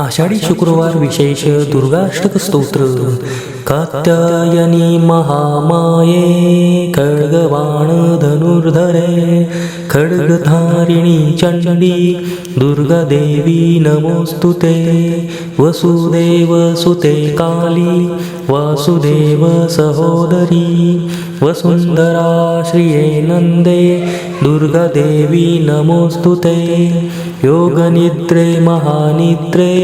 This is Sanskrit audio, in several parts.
आषाढी शुक्रवार विशेष दुर्गाष्टक स्तोत्र कात्यायनी महामाये खड्गवाण धनुर्धरे खड्गधारिणी चण्डी दुर्गादेवी नमोऽस्तु ते। वसुदेवसुते काली वासुदेव सहोदरी वसुन्धरा श्रिये नन्दे दुर्गादेवी नमोऽस्तु ते। योगनिद्रे महानिद्रे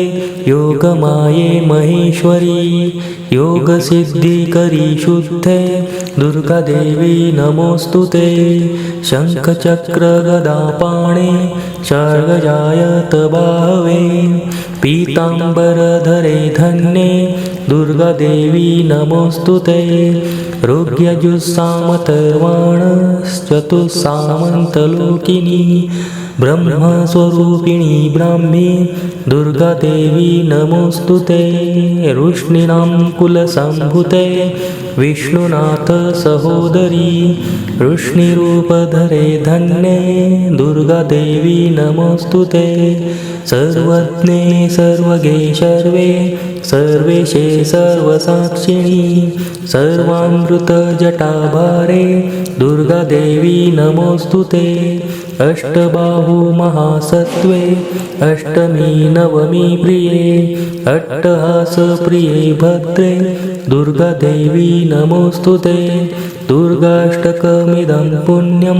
योगमाये महेश्वरी योगसिद्धिकरी शुद्धे दुर्गादेवी नमोऽस्तु ते। शङ्खचक्रगदापाणे सर्गजायत बाहवे पीताम्बरधरे धन्ये दुर्गादेवी नमोऽस्तु ते। रोग्यजुस्सामतर्वाणश्चतुस्सामन्तलोकिनी। ब्रह्मस्वरूपिणी ब्राह्मी दुर्गादेवी नमोऽस्तु ते। रुष्णीनां कुलसम्भुते विष्णुनाथ सहोदरी। रुष्णिरूपधरे धन्ये। दुर्गादेवी नमोऽस्तु ते। सर्वज्ञे सर्वगे सर्वे सर्वेशे सर्वसाक्षिणी सर्वामृतजटाभारे दुर्गादेवी नमोऽस्तु ते। अष्टबाहुमहासत्त्वे अष्टमी नवमी प्रिये अट्टहासप्रिये भद्रे दुर्गादेवी नमोऽस्तु ते दुर्गाष्टकमिदं पुण्यं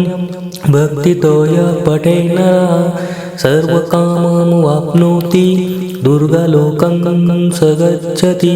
भक्तितो यः पठेन सर्वकाममुवाप्नोति दुर्गालोकं स गच्छति